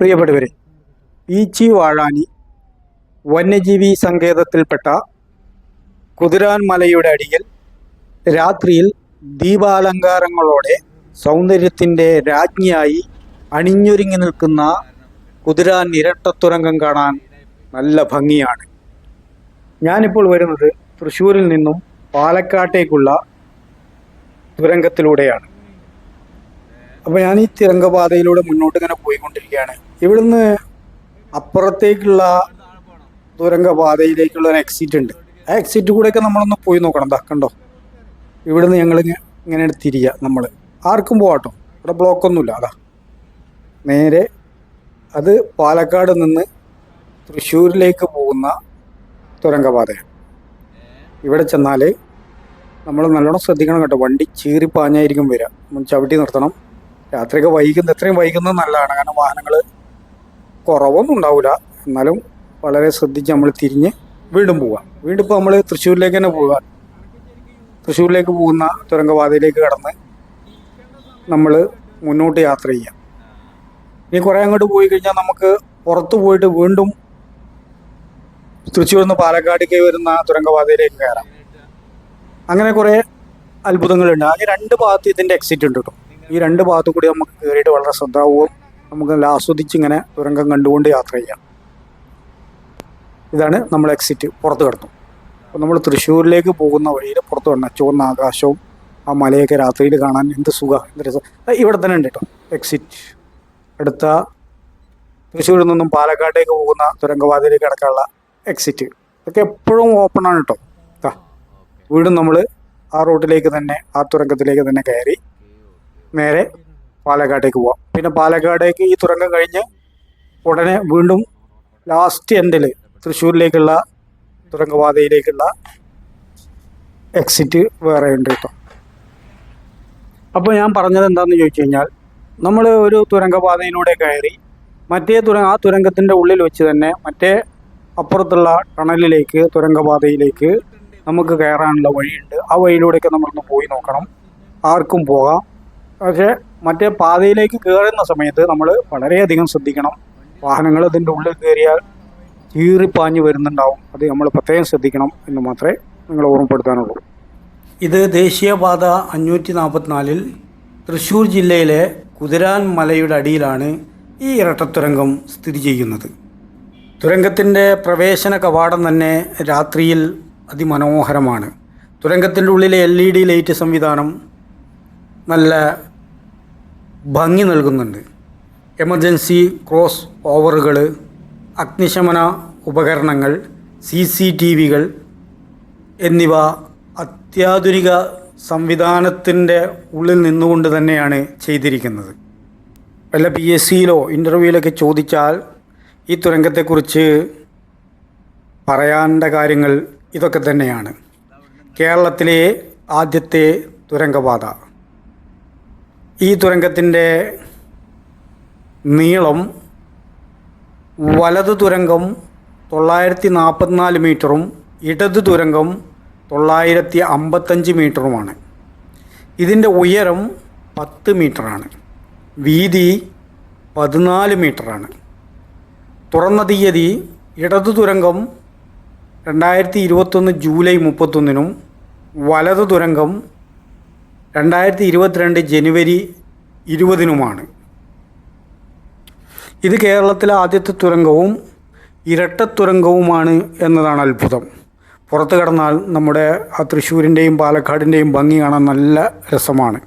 പ്രിയപ്പെട്ടവരെ ഈച്ചി വാഴാനി വന്യജീവി സങ്കേതത്തിൽപ്പെട്ട കുതിരാൻ മലയുടെ അടിയിൽ രാത്രിയിൽ ദീപാലങ്കാരങ്ങളോടെ സൗന്ദര്യത്തിന്റെ രാജ്ഞിയായി അണിഞ്ഞൊരുങ്ങി നിൽക്കുന്ന കുതിരാൻ ഇരട്ടത്തുരങ്കം കാണാൻ നല്ല ഭംഗിയാണ്. ഞാനിപ്പോൾ വരുന്നത് തൃശ്ശൂരിൽ നിന്നും പാലക്കാട്ടേക്കുള്ള തുരങ്കത്തിലൂടെയാണ്. അപ്പോൾ ഞാൻ ഈ തിരങ്കപാതയിലൂടെ മുന്നോട്ട് ഇങ്ങനെ പോയിക്കൊണ്ടിരിക്കുകയാണ്. ഇവിടുന്ന് അപ്പുറത്തേക്കുള്ള തുരങ്കപാതയിലേക്കുള്ള ഒരു എക്സിറ്റ് ഉണ്ട്. ആ എക്സിറ്റ് കൂടെയൊക്കെ നമ്മളൊന്ന് പോയി നോക്കണം. കണ്ടോ? ഇവിടുന്ന് ഞങ്ങൾ ഇങ്ങനെ തിരിയുക നമ്മൾ ആർക്കും പോവാട്ടോ. ഇവിടെ ബ്ലോക്കൊന്നുമില്ല അതാ. നേരെ അത് പാലക്കാട് നിന്ന് തൃശ്ശൂരിലേക്ക് പോകുന്ന തുരങ്കപാതയാണ്. ഇവിടെ ചെന്നാൽ നമ്മൾ നല്ലോണം ശ്രദ്ധിക്കണം കേട്ടോ. വണ്ടി ചീറി പാഞ്ഞായിരിക്കും വരിക ചവിട്ടി നിർത്തണം. രാത്രിയൊക്കെ വൈകുന്ന എത്രയും വൈകുന്നത് നല്ലതാണ്. കാരണം വാഹനങ്ങൾ കുറവൊന്നും ഉണ്ടാവില്ല എന്നാലും വളരെ ശ്രദ്ധിച്ച് നമ്മൾ തിരിഞ്ഞ് വീണ്ടും പോവുക വീണ്ടും ഇപ്പോൾ നമ്മൾ തൃശ്ശൂരിലേക്ക് തന്നെ പോവുക തൃശ്ശൂരിലേക്ക് പോകുന്ന തുരങ്കപാതയിലേക്ക് കടന്ന് നമ്മൾ മുന്നോട്ട് യാത്ര ചെയ്യാം. ഇനി കുറേ അങ്ങോട്ട് പോയി കഴിഞ്ഞാൽ നമുക്ക് പുറത്ത് പോയിട്ട് വീണ്ടും തൃശ്ശൂരിൽ നിന്ന് പാലക്കാടേക്ക് വരുന്ന തുരങ്കപാതയിലേക്ക് കയറാം. അങ്ങനെ കുറേ അത്ഭുതങ്ങളുണ്ട്. ആകെ രണ്ട് ഭാഗത്ത് ഇതിന്റെ എക്സിറ്റ് ഉണ്ട് കേട്ടോ ഈ രണ്ട് ഭാഗത്തും കൂടി നമുക്ക് കയറിയിട്ട് വളരെ ശ്രദ്ധാപൂർവം നമുക്ക് നല്ല ആസ്വദിച്ച് ഇങ്ങനെ തുരങ്കം കണ്ടുകൊണ്ട് യാത്ര ചെയ്യാം. ഇതാണ് നമ്മൾ എക്സിറ്റ് പുറത്ത് കിടന്നു. അപ്പോൾ നമ്മൾ തൃശ്ശൂരിലേക്ക് പോകുന്ന വഴിയിൽ പുറത്ത് കിടന്ന ചുവന്ന ആകാശവും ആ മലയൊക്കെ രാത്രിയിൽ കാണാൻ എന്ത് സുഖം എന്ത് രസം. ഇവിടെ തന്നെ ഉണ്ട് കേട്ടോ എക്സിറ്റ് അടുത്ത തൃശ്ശൂരിൽ നിന്നും പാലക്കാട്ടേക്ക് പോകുന്ന തുരങ്കപാതയിലേക്ക് കിടക്കാനുള്ള എക്സിറ്റ് ഇതൊക്കെ എപ്പോഴും ഓപ്പൺ ആണ് കേട്ടോ. വീണ്ടും നമ്മൾ ആ റൂട്ടിലേക്ക് തന്നെ ആ തുരങ്കത്തിലേക്ക് തന്നെ കയറി നേരെ പാലക്കാട്ടേക്ക് പോവാം. പിന്നെ പാലക്കാടേക്ക് ഈ തുരങ്കം കഴിഞ്ഞ് ഉടനെ വീണ്ടും ലാസ്റ്റ് എൻഡിൽ തൃശ്ശൂരിലേക്കുള്ള തുരങ്കപാതയിലേക്കുള്ള എക്സിറ്റ് വേറെ ഉണ്ട് കേട്ടോ. അപ്പോൾ ഞാൻ പറഞ്ഞത് എന്താണെന്ന് ചോദിച്ചു കഴിഞ്ഞാൽ നമ്മൾ ഒരു തുരങ്കപാതയിലൂടെ കയറി മറ്റേ തുര ആ തുരങ്കത്തിന്റെ ഉള്ളിൽ വെച്ച് തന്നെ മറ്റേ അപ്പുറത്തുള്ള ടണലിലേക്ക് തുരങ്കപാതയിലേക്ക് നമുക്ക് കയറാനുള്ള വഴിയുണ്ട്. ആ വഴിയിലൂടെയൊക്കെ നമ്മളൊന്ന് പോയി നോക്കണം. ആർക്കും പോകാം. പക്ഷേ മറ്റേ പാതയിലേക്ക് കയറുന്ന സമയത്ത് നമ്മൾ വളരെയധികം ശ്രദ്ധിക്കണം. വാഹനങ്ങൾ അതിന്റെ ഉള്ളിൽ കയറിയാൽ ചീറിപ്പാഞ്ഞ് വരുന്നുണ്ടാവും. അത് നമ്മൾ പ്രത്യേകം ശ്രദ്ധിക്കണം എന്ന് മാത്രമേ നിങ്ങൾ ഓർമ്മപ്പെടുത്താനുള്ളൂ. ഇത് ദേശീയപാത അഞ്ഞൂറ്റി നാൽപ്പത്തിനാലിൽ തൃശ്ശൂർ ജില്ലയിലെ കുതിരാൻ മലയുടെ അടിയിലാണ് ഈ ഇരട്ടത്തുരങ്കം സ്ഥിതി ചെയ്യുന്നത്. തുരങ്കത്തിന്റെ പ്രവേശന കവാടം തന്നെ രാത്രിയിൽ അതിമനോഹരമാണ്. തുരങ്കത്തിന്റെ ഉള്ളിലെ എൽ ഇ ഡി ലൈറ്റ് സംവിധാനം നല്ല ഭംഗി നൽകുന്നുണ്ട്. എമർജൻസി ക്രോസ് ഓവറുകൾ അഗ്നിശമന ഉപകരണങ്ങൾ സി സി ടി വികൾ എന്നിവ അത്യാധുനിക സംവിധാനത്തിന്റെ ഉള്ളിൽ നിന്നുകൊണ്ട് തന്നെയാണ് ചെയ്തിരിക്കുന്നത്. വല്ല പി എസ് സിയിലോ ഇന്റർവ്യൂവിലൊക്കെ ചോദിച്ചാൽ ഈ തുരങ്കത്തെക്കുറിച്ച് പറയേണ്ട കാര്യങ്ങൾ ഇതൊക്കെ തന്നെയാണ്. കേരളത്തിലെ ആദ്യത്തെ തുരങ്കപാത. ഈ തുരങ്കത്തിന്റെ നീളം വലത് തുരങ്കം തൊള്ളായിരത്തി നാൽപ്പത്തിനാല് മീറ്ററും ഇടത് തുരങ്കം തൊള്ളായിരത്തി അമ്പത്തഞ്ച് മീറ്ററുമാണ്. ഇതിന്റെ ഉയരം പത്ത് മീറ്ററാണ്. വീതി പതിനാല് മീറ്ററാണ്. തുറന്ന തീയതി ഇടതു തുരങ്കം രണ്ടായിരത്തി ഇരുപത്തൊന്ന് ജൂലൈ മുപ്പത്തൊന്നിനും വലതു തുരങ്കം രണ്ടായിരത്തി ഇരുപത്തിരണ്ട് ജനുവരി ഇരുപതിനുമാണ്. ഇത് കേരളത്തിലെ ആദ്യത്തെ തുരങ്കവും ഇരട്ട തുരങ്കവുമാണ് എന്നതാണ് അത്ഭുതം. പുറത്തു കടന്നാൽ നമ്മുടെ ആ തൃശ്ശൂരിന്റെയും പാലക്കാടിന്റെയും ഭംഗി കാണാൻ നല്ല രസമാണ്.